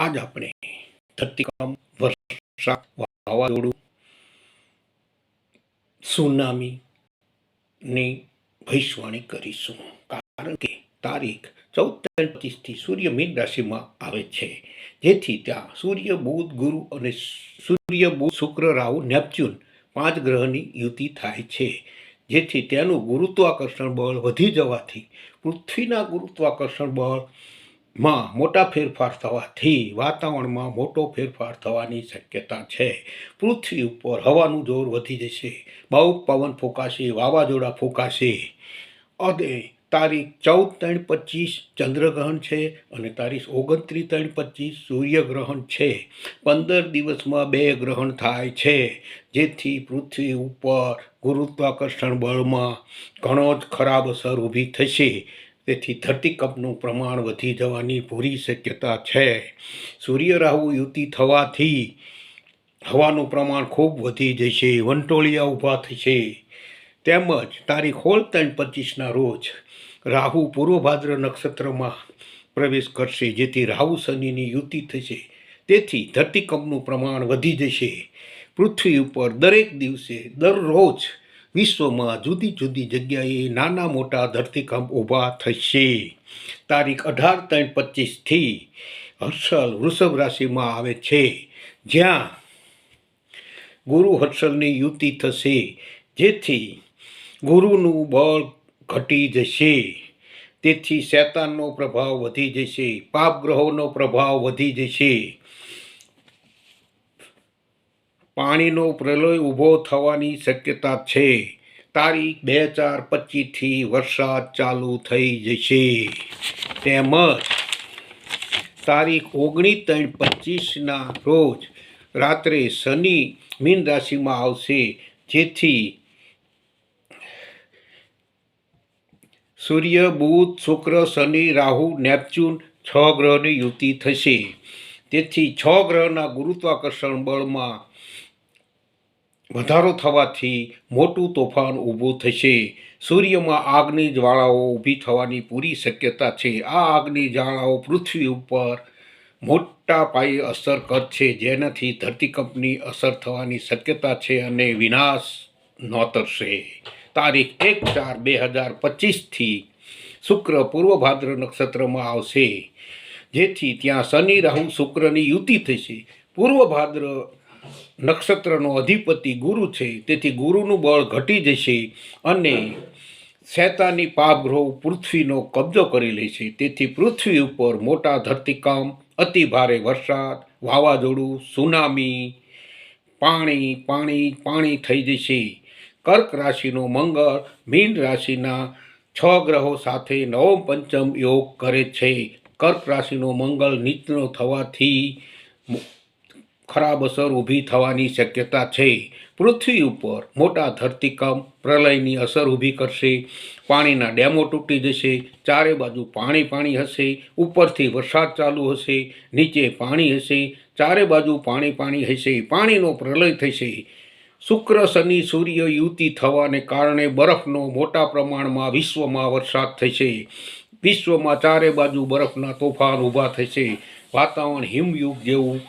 આજ આપણે ધરતીકંપ વર્ષા વાવાઝોડું સુનામી ની ભવિષ્યવાણી કરીશું. કારણ કે તારીખ ચૌદ પચીસથી સૂર્ય મીન રાશિમાં આવે છે. જેથી ત્યાં સૂર્ય, બુધ, ગુરુ અને સૂર્ય, બુધ, શુક્ર, રાહુ, નેપચ્યુન પાંચ ગ્રહની યુતિ થાય છે. જેથી તેનું ગુરુત્વાકર્ષણ બળ વધી જવાથી પૃથ્વીના ગુરુત્વાકર્ષણ બળમાં મોટા ફેરફાર થવાથી વાતાવરણમાં મોટો ફેરફાર થવાની શક્યતા છે. પૃથ્વી ઉપર હવાનું જોર વધી જશે. બહુ પવન ફૂંકાશે, વાવાઝોડા ફૂંકાશે. અને તારીખ ચૌદ ત્રણ પચીસ ચંદ્રગ્રહણ છે અને તારીખ ઓગણત્રીસ ત્રણ પચીસ સૂર્યગ્રહણ છે. પંદર દિવસમાં બે ગ્રહણ થાય છે, જેથી પૃથ્વી ઉપર ગુરુત્વાકર્ષણ બળમાં ઘણો જ ખરાબ અસર ઊભી થશે. તેથી ધરતીકંપનું પ્રમાણ વધી જવાની પૂરી શક્યતા છે. સૂર્ય રાહુ યુતિ થવાથી હવાનું પ્રમાણ ખૂબ વધી જશે, વંટોળિયા ઊભા થશે. તેમજ તારીખ હોલ ત્રણ પચીસના રોજ રાહુ પૂર્વ ભાદ્ર નક્ષત્રમાં પ્રવેશ કરશે, જેથી રાહુ શનિની યુતિ થશે. તેથી ધરતીકંપનું પ્રમાણ વધી જશે. પૃથ્વી ઉપર દરેક દિવસે દરરોજ વિશ્વમાં જુદી જુદી જગ્યાએ નાના મોટા ધરતીકંપ ઊભા થશે. તારીખ અઢાર ત્રણ પચીસથી હર્ષલ વૃષભ રાશિમાં આવે છે. જ્યાં ગુરુ હર્ષલની યુતિ થશે, જેથી ગુરુનું બળ ઘટી જશે. તેથી શૈતાનનો પ્રભાવ વધી જશે પાપ ગ્રહોનો પ્રભાવ વધી જશે. પાણીનો પ્રલય ઊભો થવાની શક્યતા છે. તારીખ બે ચાર પચીસથી વરસાદ ચાલુ થઈ જશે. તેમજ તારીખ ઓગણીસ ત્રણ પચીસના રોજ રાત્રે શનિ મીન રાશિમાં આવશે. જેથી સૂર્ય, બુધ, શુક્ર, શનિ, રાહુ, નેપચ્યુન છ ગ્રહની યુતિ થશે. તેથી છ ગ્રહના ગુરુત્વાકર્ષણ બળમાં વધારો થવાથી મોટું તોફાન ઊભું થશે. સૂર્યમાં આગની જ્વાળાઓ ઊભી થવાની પૂરી શક્યતા છે. આ આગની જ્વાળાઓ પૃથ્વી ઉપર મોટા પાયે અસર કરશે, જેનાથી ધરતીકંપની અસર થવાની શક્યતા છે અને વિનાશ નોતરશે. તારીખ એક ચાર બે હજાર પચીસથી શુક્ર પૂર્વ ભાદ્ર નક્ષત્રમાં આવશે, જેથી ત્યાં શનિ, રાહુ, શુક્રની યુતિ થશે. પૂર્વ ભાદ્ર નક્ષત્રનો અધિપતિ ગુરુ છે, તેથી ગુરુનું બળ ઘટી જશે અને શૈતાની પાપગ્રહ પૃથ્વીનો કબજો કરી લે છે તેથી પૃથ્વી ઉપર મોટા ધરતીકંપ અતિ ભારે વરસાદ, વાવાઝોડું, સુનામી, પાણી પાણી પાણી થઈ જશે. કર્ક રાશિનો મંગળ મીન રાશિના છ ગ્રહો સાથે નવમ પંચમ યોગ કરે છે. કર્ક રાશિનો મંગળ નીચનો થવાથી ખરાબ અસર ઊભી થવાની શક્યતા છે. પૃથ્વી ઉપર મોટા ધરતીકંપ પ્રલયની અસર ઊભી કરશે. પાણીના ડેમો તૂટી જશે. ચારે બાજુ પાણી પાણી હશે. ઉપરથી વરસાદ ચાલુ હશે. નીચે પાણી હશે. ચારે બાજુ પાણી પાણી હશે. પાણીનો પ્રલય થશે. શુક્ર, શનિ, સૂર્ય યુતિ થવાને કારણે બરફનો મોટા પ્રમાણમાં વિશ્વમાં વરસાદ થશે. વિશ્વમાં ચારે બાજુ બરફના તોફાન ઊભા થશે. વાતાવરણ હિમયુગ જેવું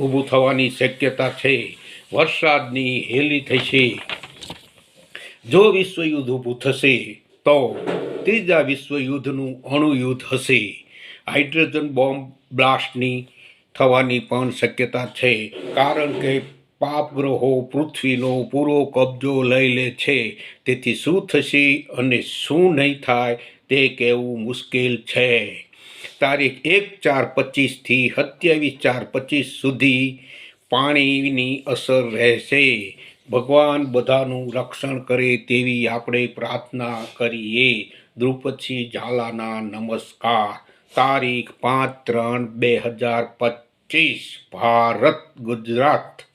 ઊભું થવાની શક્યતા છે. વરસાદની હેલી થશે. જો વિશ્વયુદ્ધ ઊભું થશે, તો ત્રીજા વિશ્વયુદ્ધનું અણુયુદ્ધ હશે. હાઇડ્રોજન બોમ્બ બ્લાસ્ટની થવાની પણ શક્યતા છે, કારણ કે પાપગ્રહો પૃથ્વીનો પૂરો કબજો લઈ લે છે. તેથી શું થશે અને શું નહીં થાય, તે કહેવું મુશ્કેલ છે. તારીખ એક ચાર પચીસથી સત્યાવીસ ચાર પચીસ સુધી પાણીની અસર રહેશે. ભગવાન બધાનું રક્ષણ કરે તેવી આપણે પ્રાર્થના કરીએ. દ્રુપદસિંહ ઝાલાના નમસ્કાર. તારીખ પાંચ ત્રણ બે હજાર પચીસ. ભારત, ગુજરાત.